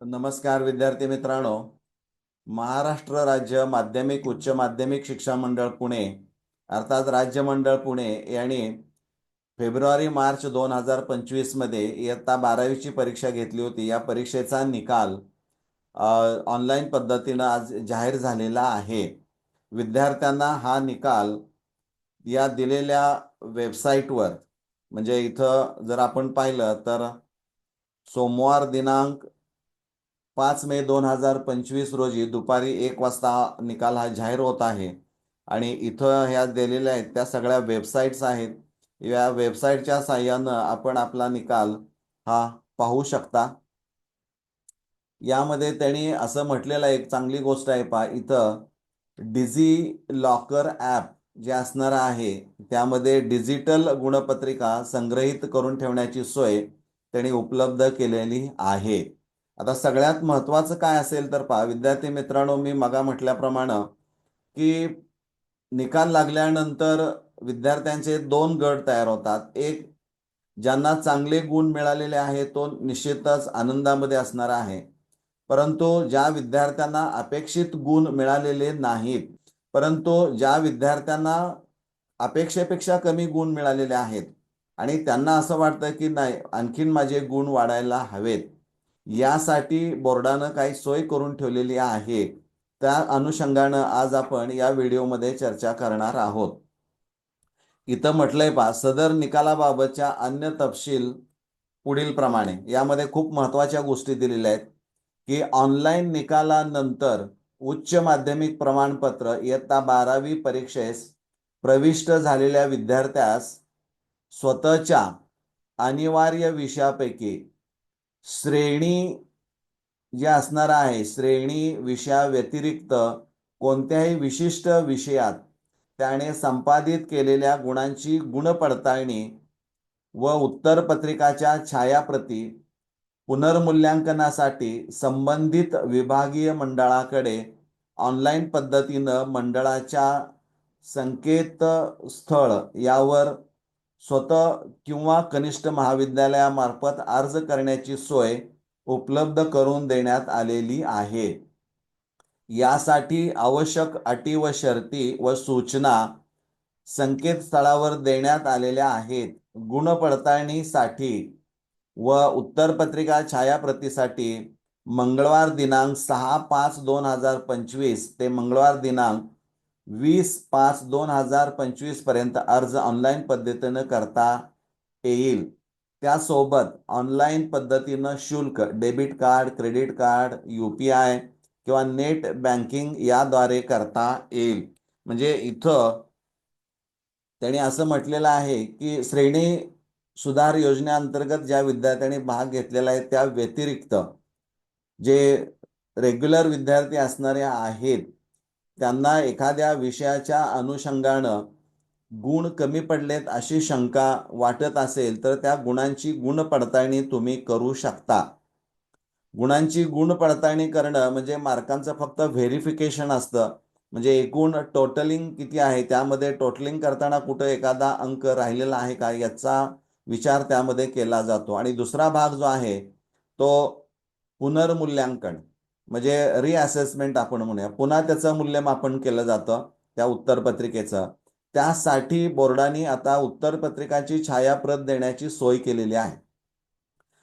नमस्कार विद्यार्थी मित्रांनो. महाराष्ट्र राज्य माध्यमिक उच्च माध्यमिक शिक्षण मंडळ पुणे अर्थात राज्य मंडळ पुणे यांनी फेब्रुवारी मार्च दोन हजार पंचवीसमध्ये इयत्ता बारावीची परीक्षा घेतली होती. या परीक्षेचा निकाल ऑनलाईन पद्धतीनं आज जाहीर झालेला आहे. विद्यार्थ्यांना हा निकाल या दिलेल्या वेबसाईटवर म्हणजे इथं जर आपण पाहिलं तर सोमवार दिनांक पाच मे दोन हजार पंचवीस रोजी दुपारी एक वाजता निकाल हा जाहीर होत आहे. आणि इथं ह्या दिलेल्या आहेत त्या सगळ्या वेबसाईट्स आहेत. या वेबसाईटच्या साह्यानं आपण आपला निकाल हा पाहू शकता. यामध्ये त्यांनी असं म्हटलेलं एक चांगली गोष्ट आहे पहा इथं डिझी लॉकर ॲप जे असणार आहे त्यामध्ये डिजिटल गुणपत्रिका संग्रहित करून ठेवण्याची सोय त्यांनी उपलब्ध केलेली आहे. आता सगळ्यात महत्त्वाचं काय असेल तर पहा विद्यार्थी मित्रांनो मी मगा म्हटल्याप्रमाणे की निकाल लागल्यानंतर विद्यार्थ्यांचे दोन गट तयार होतात. एक ज्यांना चांगले गुण मिळालेले आहे तो निश्चितच आनंदामध्ये असणार आहे. परंतु ज्या विद्यार्थ्यांना अपेक्षित गुण मिळालेले नाहीत परंतु ज्या विद्यार्थ्यांना अपेक्षेपेक्षा कमी गुण मिळालेले आहेत आणि त्यांना असं वाटतं की नाही आणखीन माझे गुण वाढायला हवेत. यासाठी बोर्डानं काही सोय करून ठेवलेली आहे. त्या अनुषंगानं आज आपण या व्हिडिओमध्ये चर्चा करणार आहोत. इथं म्हटलंय पा सदर निकालाबाबतच्या अन्य तपशील पुढील प्रमाणे. यामध्ये खूप महत्त्वाच्या गोष्टी दिलेल्या आहेत की ऑनलाईन निकालानंतर उच्च माध्यमिक प्रमाणपत्र इयत्ता बारावी परीक्षेस प्रविष्ट झालेल्या विद्यार्थ्यास स्वतःच्या अनिवार्य विषयापैकी श्रेणी जे असणार आहे. श्रेणी विषयाव्यतिरिक्त कोणत्याही विशिष्ट विषयात त्याने संपादित केलेल्या गुणांची गुणपडताळणी व उत्तरपत्रिकाच्या छायाप्रती पुनर्मूल्यांकनासाठी संबंधित विभागीय मंडळाकडे ऑनलाईन पद्धतीनं मंडळाच्या संकेतस्थळ यावर स्वतः किंवा कनिष्ठ महाविद्यालयामार्फत अर्ज करण्याची सोय उपलब्ध करून देण्यात आलेली आहे. यासाठी आवश्यक अटी व शर्ती व सूचना संकेतस्थळावर देण्यात आलेल्या आहेत. गुणपडताळणीसाठी व उत्तरपत्रिका छायाप्रतीसाठी मंगळवार दिनांक सहा पाच दोन हजार पंचवीस ते मंगळवार दिनांक वीस पाच दोन हजार पंचवीसपर्यंत अर्ज ऑनलाईन पद्धतीनं करता येईल. त्यासोबत ऑनलाईन पद्धतीनं शुल्क debit card credit card U P I किंवा नेट बँकिंग याद्वारे करता येईल. म्हणजे इथं त्यांनी असं म्हटलेलं आहे की श्रेणी सुधार योजनेअंतर्गत ज्या विद्यार्थ्यांनी भाग घेतलेला आहे त्या व्यतिरिक्त जे रेग्युलर विद्यार्थी असणारे आहेत त्यांना एखाद्या विषयाच्या अनुषंगानं गुण कमी पडलेत अशी शंका वाटत असेल तर त्या गुणांची गुण पडताळणी तुम्ही करू शकता. गुणांची गुण पडताळणी करणं म्हणजे मार्कांचं फक्त व्हेरिफिकेशन असतं. म्हणजे एकूण टोटलिंग किती आहे त्यामध्ये टोटलिंग करताना कुठं एखादा अंक राहिलेला आहे का याचा विचार त्यामध्ये केला जातो. आणि दुसरा भाग जो आहे तो पुनर्मूल्यांकन. म्हणजे रिअसेसमेंट आपण म्हणूया. पुन्हा त्याचं मूल्यमापन केलं जातं त्या उत्तरपत्रिकेचं. त्यासाठी बोर्डाने आता उत्तरपत्रिकाची छायाप्रत देण्याची सोय केलेली आहे.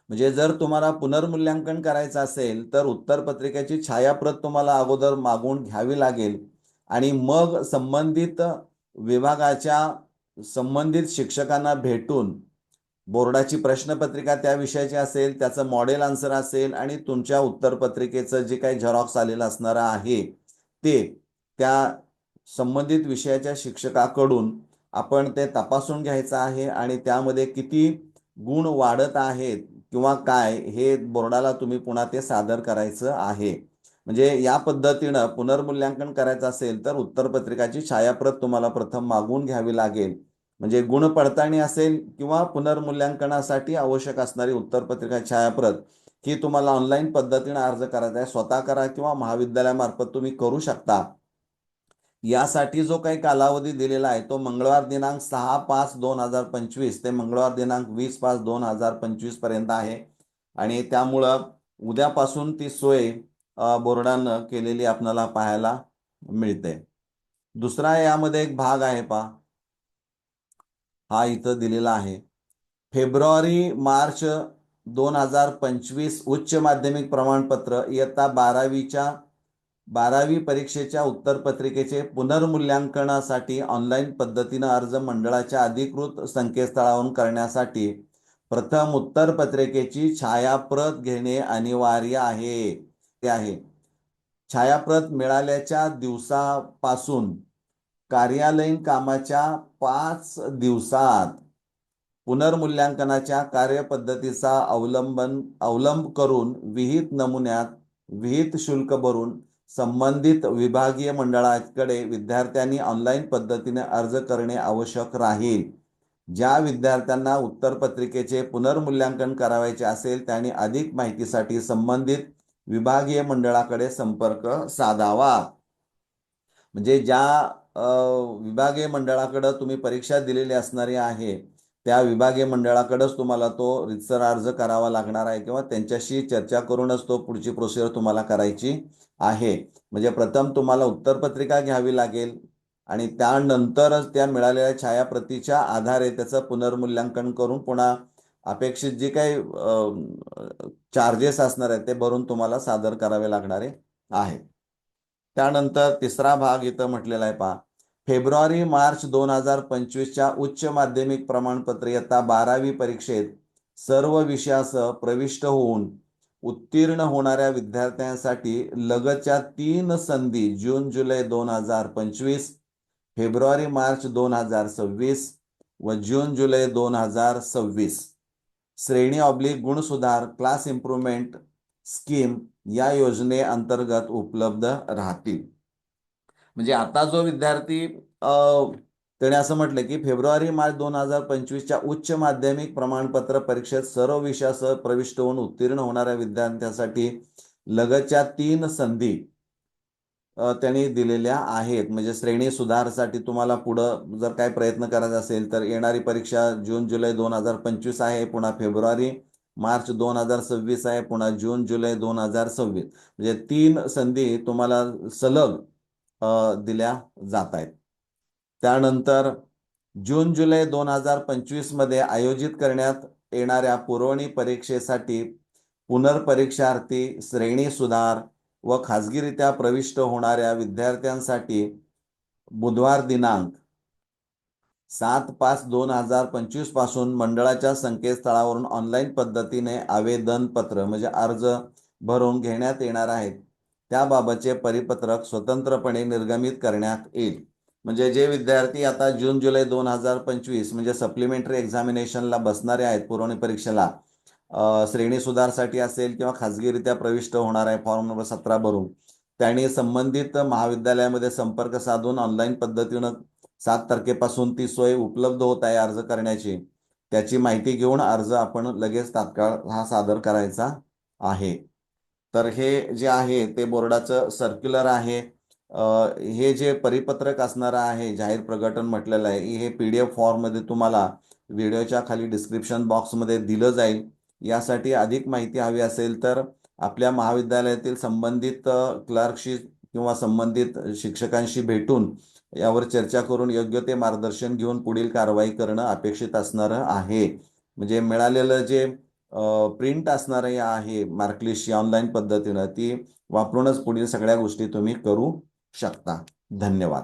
म्हणजे जर तुम्हाला पुनर्मूल्यांकन करायचं असेल तर उत्तरपत्रिकेची छायाप्रत तुम्हाला अगोदर मागून घ्यावी लागेल. आणि मग संबंधित विभागाच्या संबंधित शिक्षकांना भेटून बोर्डाची प्रश्नपत्रिका त्या विषयाची असेल त्याचं मॉडेल आन्सर असेल आणि तुमच्या उत्तरपत्रिकेचं जे काही झेरॉक्स आलेलं असणार आहे ते त्या संबंधित विषयाच्या शिक्षकाकडून आपण ते तपासून घ्यायचं आहे आणि त्यामध्ये किती गुण वाढत आहेत किंवा काय हे बोर्डाला तुम्ही पुन्हा ते सादर करायचं आहे. म्हणजे या पद्धतीनं पुनर्मूल्यांकन करायचं असेल तर उत्तरपत्रिकाची छायाप्रत तुम्हाला प्रथम मागून घ्यावी लागेल. म्हणजे गुण पडताळणी असेल किंवा पुनर्मूल्यांकनासाठी आवश्यक असणारी उत्तरपत्रिका छायाप्रत ही तुम्हाला ऑनलाईन पद्धतीने अर्ज करायचा आहे. स्वतः करा किंवा महाविद्यालयामार्फत तुम्ही करू शकता. यासाठी जो काही कालावधी दिलेला आहे तो मंगळवार दिनांक सहा पाच दोन हजार पंचवीस ते मंगळवार दिनांक वीस पाच दोन हजार पंचवीसपर्यंत आहे. आणि त्यामुळं उद्यापासून ती सोय बोर्डानं केलेली आपल्याला पाहायला मिळते. दुसरा यामध्ये एक भाग आहे पहा. हा इथं दिलेला आहे. फेब्रुवारी मार्च दोन हजार पंचवीस उच्च माध्यमिक प्रमाणपत्र इयत्ता बारावीच्या बारावी परीक्षेच्या उत्तरपत्रिकेचे पुनर्मूल्यांकनासाठी ऑनलाईन पद्धतीनं अर्ज मंडळाच्या अधिकृत संकेतस्थळावरून करण्यासाठी प्रथम उत्तरपत्रिकेची छायाप्रत घेणे अनिवार्य आहे. ते आहे. छायाप्रत मिळाल्याच्या दिवसापासून कार्यालयीन कामाच्या पाच दिवसात पुनर्मूल्यांकनाच्या कार्यपद्धतीचा अवलंबन अवलंब करून विहित नमुन्यात विहित शुल्क भरून संबंधित विभागीय मंडळाकडे विद्यार्थ्यांनी ऑनलाईन पद्धतीने अर्ज करणे आवश्यक राहील. ज्या विद्यार्थ्यांना उत्तरपत्रिकेचे पुनर्मूल्यांकन करावायचे असेल त्यांनी अधिक माहितीसाठी संबंधित विभागीय मंडळाकडे संपर्क साधावा. म्हणजे ज्या विभागीय मंडळाकडं तुम्ही परीक्षा दिलेली असणारी आहे त्या विभागीय मंडळाकडंच तुम्हाला तो रितसर अर्ज करावा लागणार आहे किंवा त्यांच्याशी चर्चा करूनच तो पुढची प्रोसिजर तुम्हाला करायची आहे. म्हणजे प्रथम तुम्हाला उत्तरपत्रिका घ्यावी लागेल आणि त्यानंतरच त्या मिळालेल्या छायाप्रतीच्या आधारे त्याचं पुनर्मूल्यांकन करून पुन्हा अपेक्षित जे काही चार्जेस असणार आहेत ते भरून तुम्हाला सादर करावे लागणारे आहे त्यानंतर तिसरा भाग इथं म्हटलेला आहे पहा. फेब्रुवारी मार्च दोन हजार पंचवीसच्या उच्च माध्यमिक प्रमाणपत्र इयत्ता बारावी परीक्षेत सर्व विषयासह प्रविष्ट होऊन उत्तीर्ण होणाऱ्या विद्यार्थ्यांसाठी लगतच्या तीन संधी जून जुलै दोन हजार पंचवीस फेब्रुवारी मार्च दोन हजार सव्वीस व जून जुलै दोन हजार सव्वीस. श्रेणी ऑब्लिक गुणसुधार क्लास इम्प्रुव्हमेंट स्कीम या योजनेअंतर्गत उपलब्ध राहतील. म्हणजे आता जो विद्यार्थी त्याने असं म्हटलं की फेब्रुवारी मार्च दोन हजार पंचवीसच्या उच्च माध्यमिक प्रमाणपत्र परीक्षेत सर्व विषयासह प्रविष्ट होऊन उत्तीर्ण होणाऱ्या विद्यार्थ्यांसाठी लगतच्या तीन संधी त्यांनी दिलेल्या आहेत. म्हणजे श्रेणी सुधारसाठी तुम्हाला पुढं जर काय प्रयत्न करायचा असेल तर येणारी परीक्षा जून जुलै दोन हजार पंचवीस आहे. पुन्हा फेब्रुवारी मार्च दोन हजार सव्वीस आहे पुन्हा जून जुलै दोन हजार सव्वीस. म्हणजे तीन संधी तुम्हाला सलग दिल्या जात आहेत. त्यानंतर जून जुलै दोन हजार पंचवीसमध्ये आयोजित करण्यात येणाऱ्या पुरवणी परीक्षेसाठी पुनर्परीक्षार्थी श्रेणी सुधार व खाजगीरित्या प्रविष्ट होणाऱ्या विद्यार्थ्यांसाठी बुधवार दिनांक सात पाच दोन हजार पंचवीसपासून मंडळाच्या संकेतस्थळावरून ऑनलाईन पद्धतीने आवेदन पत्र म्हणजे अर्ज भरून घेण्यात येणार आहेत. त्याबाबतचे परिपत्रक स्वतंत्रपणे निर्गमित करण्यात येईल. म्हणजे जे विद्यार्थी आता जून जुलै दोन हजार पंचवीस म्हणजे सप्लिमेंटरी एक्झामिनेशनला बसणारे आहेत पुरवणी परीक्षेला श्रेणी सुधारसाठी असेल किंवा खाजगीरित्या प्रविष्ट होणार आहे फॉर्म नंबर सतरा भरून त्यांनी संबंधित महाविद्यालयामध्ये संपर्क साधून ऑनलाईन पद्धतीनं सात तारखेपासून ती सोय उपलब्ध होत आहे अर्ज करण्याची. त्याची माहिती घेऊन अर्ज आपण लगेच तात्काळ हा सादर करायचा आहे. तर हे जे आहे ते बोर्डाचं सर्क्युलर आहे. हे जे परिपत्रक असणारं आहे जाहीर प्रकटन म्हटलेलं आहे हे पी डी एफ फॉर्ममध्ये तुम्हाला व्हिडिओच्या खाली डिस्क्रिप्शन बॉक्समध्ये दिलं जाईल. यासाठी अधिक माहिती हवी असेल तर आपल्या महाविद्यालयातील संबंधित क्लर्कशी किंवा संबंधित शिक्षकांशी भेटून यावर चर्चा करून योग्य ते मार्गदर्शन घेऊन पुढील कारवाई करणं अपेक्षित असणारं आहे. म्हणजे मिळालेलं जे प्रिंट असणार आहे मार्कलिस्ट ऑनलाईन पद्धतीनं ती वापरूनच पुढील सगळ्या गोष्टी तुम्ही करू शकता. धन्यवाद.